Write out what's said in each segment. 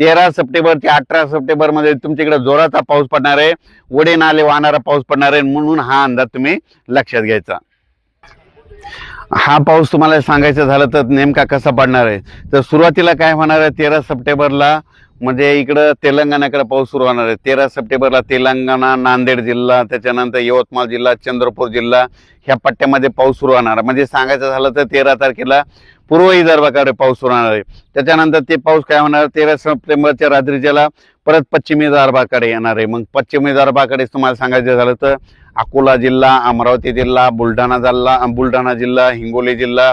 तेरा सप्टेंबर ते अठरा सप्टेंबरमध्ये तुमच्याकडे जोराचा पाऊस पडणार आहे. वडे नाले वाहणारा पाऊस पडणार आहे म्हणून हा अंदाज तुम्ही लक्षात घ्यायचा. हा पाऊस तुम्हाला सांगायचं झालं तर नेमका कसा पडणार आहे? तर सुरुवातीला काय होणार आहे? तेरा सप्टेंबरला म्हणजे इकडं तेलंगणाकडे पाऊस सुरू होणार आहे. तेरा सप्टेंबरला तेलंगणा नांदेड जिल्हा त्याच्यानंतर यवतमाळ जिल्हा चंद्रपूर जिल्हा ह्या पट्ट्यामध्ये पाऊस सुरू होणार आहे. म्हणजे सांगायचं झालं तर तेरा तारखेला पूर्व विदर्भाकडे पाऊस सुरू होणार आहे. त्याच्यानंतर ते पाऊस काय होणार तेरा सप्टेंबरच्या रात्रीच्याला परत पश्चिमी विदर्भाकडे येणार आहे. मग पश्चिम विदर्भाकडे तुम्हाला सांगायचं झालं तर अकोला जिल्हा अमरावती जिल्हा बुलढाणा जिल्हा बुलढाणा जिल्हा हिंगोली जिल्हा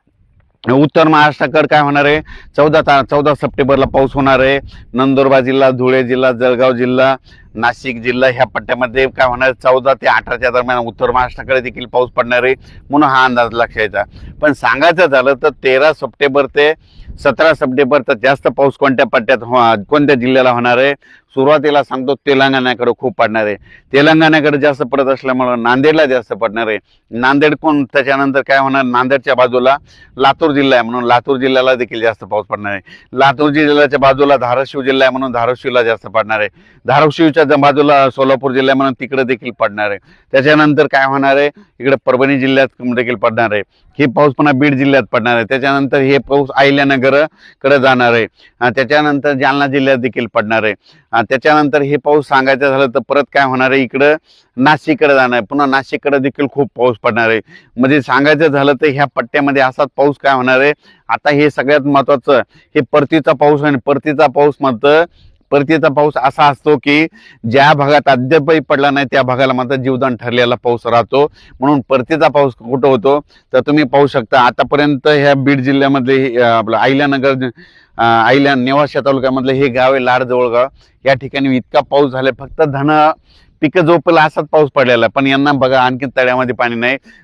उत्तर महाराष्ट्राकडे काय होणार आहे? चौदा ता चौदा सप्टेंबरला पाऊस होणार आहे. नंदुरबार जिल्हा धुळे जिल्हा जळगाव जिल्हा नाशिक जिल्हा ह्या पट्ट्यामध्ये काय होणार चौदा ते अठराच्या दरम्यान उत्तर महाराष्ट्राकडे देखील पाऊस पडणार आहे म्हणून हा अंदाज लक्षात पण सांगायचं झालं तर तेरा सप्टेंबर ते सतरा सप्टेंबर तर जास्त पाऊस कोणत्या पट्ट्यात हो- कोणत्या जिल्ह्याला होणार आहे? सुरुवातीला सांगतो तेलंगणाकडे खूप पडणार आहे. तेलंगणाकडे जास्त पडत असल्यामुळं नांदेडला जास्त पडणार आहे. नांदेड कोण त्याच्यानंतर काय होणार नांदेडच्या बाजूला लातूर जिल्हा आहे म्हणून लातूर जिल्ह्याला देखील जास्त पाऊस पडणार आहे. लातूर जिल्ह्याच्या बाजूला धाराशिव जिल्हा आहे म्हणून धाराशिवला जास्त पडणार आहे. धाराशिवच्या ज- बाजूला सोलापूर जिल्हा म्हणून तिकडे देखील पडणार आहे. त्याच्यानंतर काय होणार आहे? इकडे परभणी जिल्ह्यात देखील पडणार आहे. हे पाऊस पुन्हा बीड जिल्ह्यात पडणार आहे. त्याच्यानंतर हे पाऊस अहिल्यानगरकडे जाणार आहे. त्याच्यानंतर जालना जिल्ह्यात देखील पडणार आहे. त्याच्यानंतर हे पाऊस सांगायचं झालं तर परत काय होणार आहे? इकडं नाशिककडे जाणार आहे. पुन्हा नाशिककडे देखील खूप पाऊस पडणार आहे. म्हणजे सांगायचं झालं तर ह्या पट्ट्यामध्ये असाच पाऊस काय होणार आहे? आता हे सगळ्यात महत्वाचं हे परतीचा पाऊस आहे परतीचा पाऊस म्हणतं परतीचा पाऊस असा असतो की ज्या भागात अद्यापही पडला नाही त्या भागाला मात्र जीवदान ठरलेला पाऊस राहतो. म्हणून परतीचा पाऊस कुठं होतो? तर तुम्ही पाहू शकता आतापर्यंत ह्या बीड जिल्ह्यामधले हे, आपलं अहिल्यानगर अं, अहिल्या नेवाशा तालुक्यामधलं हे गाव आहे लाडजवळगाव या ठिकाणी इतका पाऊस झालाय फक्त धन पिकं जोपला असाच पाऊस पडलेला पण यांना बघा आणखी तळ्यामध्ये पाणी नाही.